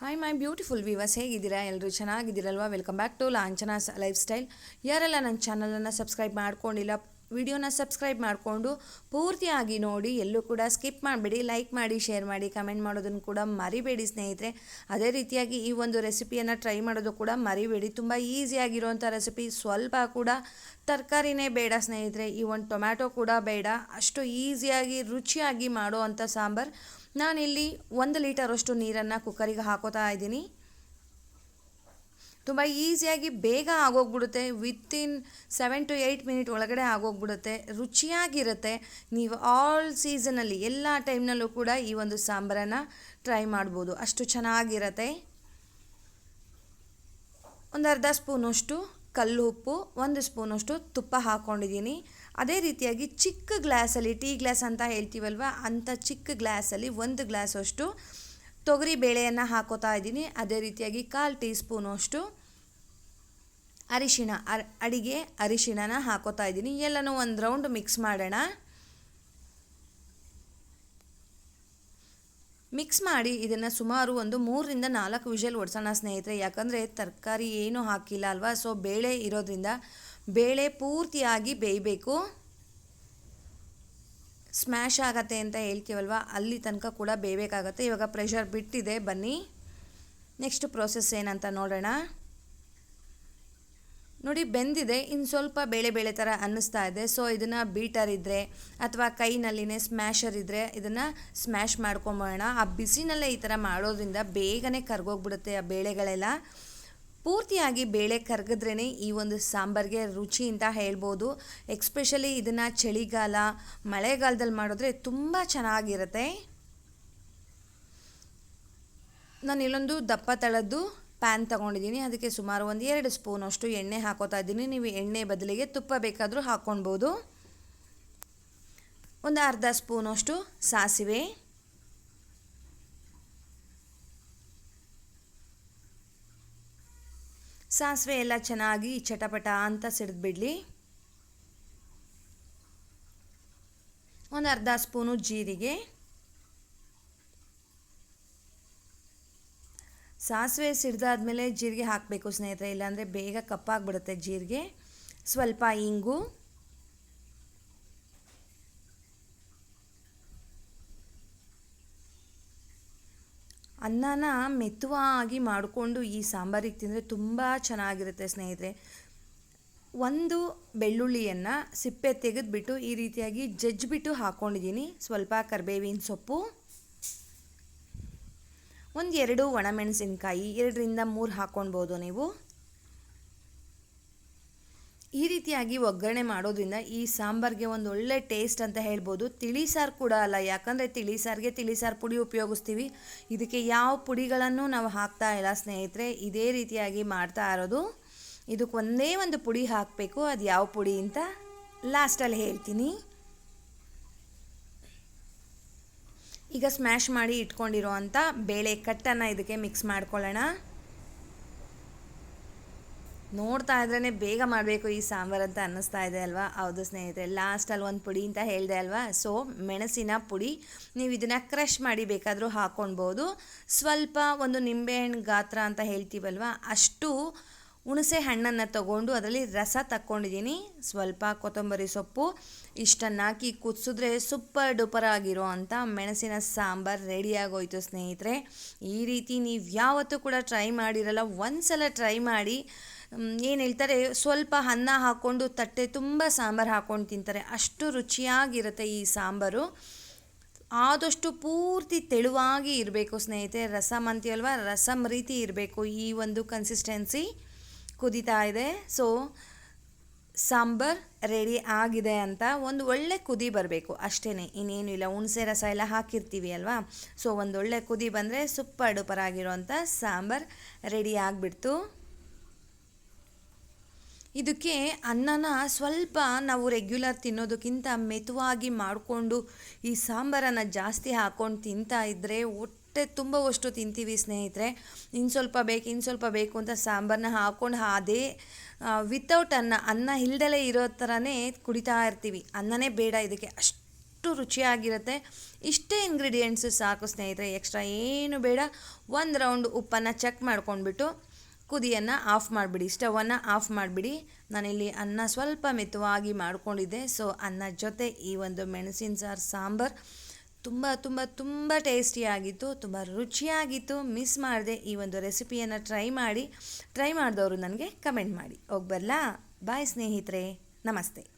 Hi my beautiful viewers ಹೇಗಿದ್ದೀರಾ? ಎಲ್ಲರೂ ಚೆನ್ನಾಗಿದ್ದೀರಲ್ವಾ? Welcome back to Lanchana's lifestyle ಯಾರೆಲ್ಲ ನನ್ನ ಚಾನಲನ್ನು ಸಬ್ಸ್ಕ್ರೈಬ್ ಮಾಡ್ಕೊಂಡಿಲ್ಲ ವಿಡಿಯೋನ ಸಬ್ಸ್ಕ್ರೈಬ್ ಮಾಡಿಕೊಂಡು ಪೂರ್ತಿಯಾಗಿ ನೋಡಿ, ಎಲ್ಲೂ ಕೂಡ ಸ್ಕಿಪ್ ಮಾಡಬೇಡಿ ಲೈಕ್ ಮಾಡಿ ಶೇರ್ ಮಾಡಿ ಕಮೆಂಟ್ ಮಾಡೋದನ್ನು ಕೂಡ ಮರಿಬೇಡಿ ಸ್ನೇಹಿತರೆ. ಅದೇ ರೀತಿಯಾಗಿ ಈ ಒಂದು ರೆಸಿಪಿಯನ್ನು ಟ್ರೈ ಮಾಡೋದು ಕೂಡ ಮರಿಬೇಡಿ. ತುಂಬ ಈಸಿಯಾಗಿರುವಂಥ ರೆಸಿಪಿ ಸ್ವಲ್ಪ ಕೂಡ ತರಕಾರಿನೇ ಬೇಡ ಸ್ನೇಹಿತರೆ. ಈ ಒಂದು ಟೊಮ್ಯಾಟೊ ಕೂಡ ಬೇಡ. ಅಷ್ಟು ಈಸಿಯಾಗಿ ರುಚಿಯಾಗಿ ಮಾಡೋ ಅಂಥ ಸಾಂಬಾರು. ನಾನಿಲ್ಲಿ ಒಂದು ಲೀಟರಷ್ಟು ನೀರನ್ನು ಕುಕ್ಕರಿಗೆ ಹಾಕೋತಾ ಇದ್ದೀನಿ. ತುಂಬ ಈಸಿಯಾಗಿ ಬೇಗ ಆಗೋಗ್ಬಿಡುತ್ತೆ. Within seven to eight minute ಒಳಗಡೆ ಆಗೋಗ್ಬಿಡುತ್ತೆ. ರುಚಿಯಾಗಿರುತ್ತೆ. ನೀವು ಆಲ್ ಸೀಸನಲ್ಲಿ ಎಲ್ಲ ಟೈಮ್ನಲ್ಲೂ ಕೂಡ ಈ ಒಂದು ಸಾಂಬಾರನ್ನು ಟ್ರೈ ಮಾಡ್ಬೋದು. ಅಷ್ಟು ಚೆನ್ನಾಗಿರತ್ತೆ. ಒಂದು ಅರ್ಧ ಸ್ಪೂನಷ್ಟು ಕಲ್ಲು ಉಪ್ಪು ಒಂದು ಸ್ಪೂನಷ್ಟು ತುಪ್ಪ ಹಾಕ್ಕೊಂಡಿದ್ದೀನಿ ಅದೇ ರೀತಿಯಾಗಿ ಚಿಕ್ಕ ಗ್ಲಾಸಲ್ಲಿ ಟೀ ಗ್ಲಾಸ್ ಅಂತ ಹೇಳ್ತೀವಲ್ವ, ಅಂಥ ಚಿಕ್ಕ ಗ್ಲಾಸಲ್ಲಿ ಒಂದು ಗ್ಲಾಸಷ್ಟು ತೊಗರಿ ಬೇಳೆಯನ್ನು ಹಾಕೋತಾ ಇದ್ದೀನಿ. ಅದೇ ರೀತಿಯಾಗಿ ಕಾಲು ಟೀ ಸ್ಪೂನಷ್ಟು ಅರಿಶಿಣ, ಅರ್, ಅಡಿಗೆ ಅರಿಶಿಣನ ಹಾಕೋತಾ ಇದ್ದೀನಿ. ಎಲ್ಲನೂ ಒಂದು ರೌಂಡ್ ಮಿಕ್ಸ್ ಮಾಡೋಣ. ಮಿಕ್ಸ್ ಮಾಡಿ ಇದನ್ನು ಸುಮಾರು ಒಂದು ಮೂರರಿಂದ ನಾಲ್ಕು ವಿಷಲ್ ಒಡ್ಸೋಣ ಸ್ನೇಹಿತರೆ. ಯಾಕಂದರೆ ತರಕಾರಿ ಏನೂ ಹಾಕಿಲ್ಲ ಅಲ್ವಾ? ಸೊ, ಬೇಳೆ ಇರೋದ್ರಿಂದ ಬೇಳೆ ಪೂರ್ತಿಯಾಗಿ ಬೇಯಬೇಕು. ಸ್ಮ್ಯಾಶ್ ಆಗತ್ತೆ ಅಂತ ಹೇಳ್ತೀವಲ್ವ? ಅಲ್ಲಿ ತನಕ ಕೂಡ ಬೇಯಬೇಕಾಗತ್ತೆ. ಇವಾಗ ಪ್ರೆಷರ್ ಬಿಟ್ಟಿದೆ, ಬನ್ನಿ. ನೆಕ್ಸ್ಟ್ ಪ್ರೋಸೆಸ್ ಏನಂತ ನೋಡೋಣ. ನೋಡಿ, ಬೆಂದಿದೆ. ಇನ್ನು ಸ್ವಲ್ಪ ಬೇಳೆ ಬೇಳೆ ಥರ ಅನ್ನಿಸ್ತಾ ಇದೆ. ಸೊ ಇದನ್ನು ಬೀಟರ್ ಇದ್ದರೆ ಅಥವಾ ಕೈನಲ್ಲಿನೇ ಸ್ಮ್ಯಾಶರ್ ಇದ್ದರೆ ಇದನ್ನು ಸ್ಮ್ಯಾಶ್ ಮಾಡ್ಕೊಂಬೋಣ ಆ ಬಿಸಿನಲ್ಲೇ ಈ ಥರ ಮಾಡೋದ್ರಿಂದ ಬೇಗನೆ ಕರ್ಗೋಗ್ಬಿಡುತ್ತೆ ಆ ಬೇಳೆಗಳೆಲ್ಲ. ಪೂರ್ತಿಯಾಗಿ ಬೇಳೆ ಕರಗಿದ್ರೇನೆ ಈ ಒಂದು ಸಾಂಬಾರಿಗೆ ರುಚಿ ಅಂತ ಹೇಳ್ಬೋದು. ಎಕ್ಸ್ಪೆಷಲಿ ಇದನ್ನು ಚಳಿಗಾಲ, ಮಳೆಗಾಲದಲ್ಲಿ ಮಾಡಿದ್ರೆ ತುಂಬ ಚೆನ್ನಾಗಿರುತ್ತೆ. ನಾನು ಇಲ್ಲೊಂದು ದಪ್ಪ ತಳದ್ದು ಪ್ಯಾನ್ ತಗೊಂಡಿದ್ದೀನಿ. ಅದಕ್ಕೆ ಸುಮಾರು ಒಂದು ಎರಡು ಸ್ಪೂನಷ್ಟು ಎಣ್ಣೆ ಹಾಕೋತಾ ಇದ್ದೀನಿ. ನೀವು ಎಣ್ಣೆ ಬದಲಿಗೆ ತುಪ್ಪ ಬೇಕಾದರೂ ಹಾಕ್ಕೊಳ್ಬೋದು ಒಂದು ಅರ್ಧ ಸ್ಪೂನಷ್ಟು ಸಾಸಿವೆ. ಸಾಸಿವೆ ಎಲ್ಲ ಚೆನ್ನಾಗಿ ಚಟಪಟ ಅಂತ ಸಿಡಿದ್ಬಿಡಲಿ. ಒಂದು ಅರ್ಧ ಸ್ಪೂನು ಜೀರಿಗೆ. ಸಾಸಿವೆ ಸಿಡ್ದಾದ್ಮೇಲೆ ಜೀರಿಗೆ ಹಾಕಬೇಕು ಸ್ನೇಹಿತರೆ, ಇಲ್ಲಾಂದರೆ ಬೇಗ ಕಪ್ಪಾಗ್ಬಿಡುತ್ತೆ ಜೀರಿಗೆ. ಸ್ವಲ್ಪ ಇಂಗು. ಅನ್ನನ ಮೆತ್ತವಾಗಿ ಮಾಡಿಕೊಂಡು ಈ ಸಾಂಬಾರಿಗೆ ತಿಂದರೆ ತುಂಬ ಚೆನ್ನಾಗಿರುತ್ತೆ ಸ್ನೇಹಿತರೆ. ಒಂದು ಬೆಳ್ಳುಳ್ಳಿಯನ್ನು ಸಿಪ್ಪೆ ತೆಗೆದುಬಿಟ್ಟು ಈ ರೀತಿಯಾಗಿ ಜಜ್ಜಿಬಿಟ್ಟು ಹಾಕ್ಕೊಂಡಿದ್ದೀನಿ ಸ್ವಲ್ಪ ಕರಿಬೇವಿನ ಸೊಪ್ಪು, ಒಂದು ಎರಡು ಒಣಮೆಣಸಿನ್ಕಾಯಿ ಎರಡರಿಂದ ಮೂರು ಹಾಕ್ಕೊಳ್ಬೋದು ನೀವು. ಈ ರೀತಿಯಾಗಿ ಒಗ್ಗರಣೆ ಮಾಡೋದ್ರಿಂದ ಈ ಸಾಂಬಾರಿಗೆ ಒಂದು ಒಳ್ಳೆ ಟೇಸ್ಟ್ ಅಂತ ಹೇಳ್ಬೋದು. ತಿಳಿ ಸಾರು ಕೂಡ ಅಲ್ಲ, ಯಾಕಂದರೆ ತಿಳಿ ಸಾರಿಗೆ ತಿಳಿ ಸಾರು ಪುಡಿ ಉಪಯೋಗಿಸ್ತೀವಿ. ಇದಕ್ಕೆ ಯಾವ ಪುಡಿಗಳನ್ನು ನಾವು ಹಾಕ್ತಾ ಇಲ್ಲ ಸ್ನೇಹಿತರೆ, ಇದೇ ರೀತಿಯಾಗಿ ಮಾಡ್ತಾ ಇರೋದು. ಇದಕ್ಕೆ ಒಂದೇ ಒಂದು ಪುಡಿ ಹಾಕಬೇಕು, ಅದು ಯಾವ ಪುಡಿ ಅಂತ ಲಾಸ್ಟಲ್ಲಿ ಹೇಳ್ತೀನಿ. ಈಗ ಸ್ಮ್ಯಾಶ್ ಮಾಡಿ ಇಟ್ಕೊಂಡಿರೋ ಅಂಥ ಬೇಳೆ ಕಟ್ಟನ್ನು ಇದಕ್ಕೆ ಮಿಕ್ಸ್ ಮಾಡ್ಕೊಳ್ಳೋಣ. ನೋಡ್ತಾ ಇದ್ರೇ ಬೇಗ ಮಾಡಬೇಕು ಈ ಸಾಂಬಾರು ಅಂತ ಅನ್ನಿಸ್ತಾ ಇದೆ ಅಲ್ವಾ? ಹೌದು ಸ್ನೇಹಿತರೆ ಲಾಸ್ಟಲ್ಲಿ ಒಂದು ಪುಡಿ ಅಂತ ಹೇಳಿದೆ ಅಲ್ವಾ? ಸೊ ಮೆಣಸಿನ ಪುಡಿ. ನೀವು ಇದನ್ನು ಕ್ರಷ್ ಮಾಡಿ ಬೇಕಾದರೂ ಹಾಕ್ಕೊಳ್ಬೋದು ಸ್ವಲ್ಪ ಒಂದು ನಿಂಬೆಹಣ್ಣು ಗಾತ್ರ ಅಂತ ಹೇಳ್ತೀವಲ್ವ? ಅಷ್ಟು ಹುಣಸೆ ಹಣ್ಣನ್ನು ತಗೊಂಡು ಅದರಲ್ಲಿ ರಸ ತಕ್ಕೊಂಡಿದ್ದೀನಿ. ಸ್ವಲ್ಪ ಕೊತ್ತಂಬರಿ ಸೊಪ್ಪು, ಇಷ್ಟನ್ನು ಹಾಕಿ ಕುದಿಸಿದ್ರೆ ಸೂಪರ್ ಡೂಪರ್ ಆಗಿರೋ ಅಂಥ ಮೆಣಸಿನ ಸಾಂಬಾರು ರೆಡಿಯಾಗೋಯ್ತು ಸ್ನೇಹಿತರೆ. ಈ ರೀತಿ ನೀವು ಯಾವತ್ತೂ ಕೂಡ ಟ್ರೈ ಮಾಡಿರಲ್ಲ ಒಂದು ಸಲ ಟ್ರೈ ಮಾಡಿ. ಏನು ಹೇಳ್ತಾರೆ, ಸ್ವಲ್ಪ ಅನ್ನ ಹಾಕ್ಕೊಂಡು ತಟ್ಟೆ ತುಂಬ ಸಾಂಬಾರು ಹಾಕ್ಕೊಂಡು ತಿಂತಾರೆ. ಅಷ್ಟು ರುಚಿಯಾಗಿರುತ್ತೆ ಈ ಸಾಂಬಾರು. ಆದಷ್ಟು ಪೂರ್ತಿ ತೆಳುವಾಗಿ ಇರಬೇಕು ಸ್ನೇಹಿತರೆ. ರಸಮ್ ಅಂತೀವಲ್ವ ರಸಮ್ ರೀತಿ ಇರಬೇಕು ಈ ಒಂದು ಕನ್ಸಿಸ್ಟೆನ್ಸಿ ಕುದೀತಾ ಇದೆ. ಸೊ ಸಾಂಬಾರ್ ರೆಡಿ ಆಗಿದೆ ಅಂತ ಒಂದು ಒಳ್ಳೆ ಕುದಿ ಬರಬೇಕು. ಅಷ್ಟೇ ಇನ್ನೇನು ಇಲ್ಲ. ಹುಣಸೆ ರಸ ಎಲ್ಲ ಹಾಕಿರ್ತೀವಿ ಅಲ್ವಾ? ಸೊ ಒಳ್ಳೆ ಕುದಿ ಬಂದರೆ ಸೂಪರ್ ಡೂಪರ್ ಆಗಿರೋಂಥ ಸಾಂಬಾರ್ ರೆಡಿ ಆಗಿಬಿಡ್ತು. ಇದಕ್ಕೆ ಅನ್ನನ ಸ್ವಲ್ಪ ನಾವು ರೆಗ್ಯುಲರ್ ತಿನ್ನೋದಕ್ಕಿಂತ ಮೆತುವಾಗಿ ಮಾಡಿಕೊಂಡು ಈ ಸಾಂಬಾರನ್ನು ಜಾಸ್ತಿ ಹಾಕ್ಕೊಂಡು ತಿಂತಾ ಇದ್ದರೆ ಹೊಟ್ಟೆ ತುಂಬವಷ್ಟು ತಿಂತೀವಿ ಸ್ನೇಹಿತರೆ. ಇನ್ನು ಸ್ವಲ್ಪ ಬೇಕು ಇನ್ನು ಸ್ವಲ್ಪ ಬೇಕು ಅಂತ ಸಾಂಬಾರನ್ನ ಹಾಕ್ಕೊಂಡು ಅದೇ ವಿತೌಟ್ ಅನ್ನ ಅನ್ನ ಇಲ್ದಲೇ ಇರೋ ಥರನೇ ಕುಡಿತಾ ಇರ್ತೀವಿ. ಅನ್ನನೇ ಬೇಡ ಇದಕ್ಕೆ. ಅಷ್ಟು ಅಷ್ಟು ರುಚಿಯಾಗಿರುತ್ತೆ. ಇಷ್ಟೇ ಇಂಗ್ರೀಡಿಯೆಂಟ್ಸು ಸಾಕು ಸ್ನೇಹಿತರೆ. ಎಕ್ಸ್ಟ್ರಾ ಏನು ಬೇಡ. ಒಂದು ರೌಂಡ್ ಉಪ್ಪನ್ನು ಚೆಕ್ ಮಾಡ್ಕೊಂಡ್ಬಿಟ್ಟು ಕುದಿಯನ್ನು ಆಫ್ ಮಾಡಿಬಿಡಿ ಸ್ಟವನ್ನು ಆಫ್ ಮಾಡಿಬಿಡಿ. ನಾನಿಲ್ಲಿ ಅನ್ನ ಸ್ವಲ್ಪ ಮೆತ್ತವಾಗಿ ಮಾಡಿಕೊಂಡಿದ್ದೆ. ಸೊ, ಅನ್ನ ಜೊತೆ ಈ ಒಂದು ಮೆಣಸಿನ ಸಾರು, ಸಾಂಬಾರು ತುಂಬ ತುಂಬ ತುಂಬ ಟೇಸ್ಟಿಯಾಗಿತ್ತು ತುಂಬ ರುಚಿಯಾಗಿತ್ತು. ಮಿಸ್ ಮಾಡಿದೆ ಈ ಒಂದು ರೆಸಿಪಿಯನ್ನು ಟ್ರೈ ಮಾಡಿ. ಟ್ರೈ ಮಾಡಿದವರು ನನಗೆ ಕಮೆಂಟ್ ಮಾಡಿ. ಹೋಗಿ ಬರಲಾ? ಬಾಯ್ ಸ್ನೇಹಿತರೆ. ನಮಸ್ತೆ.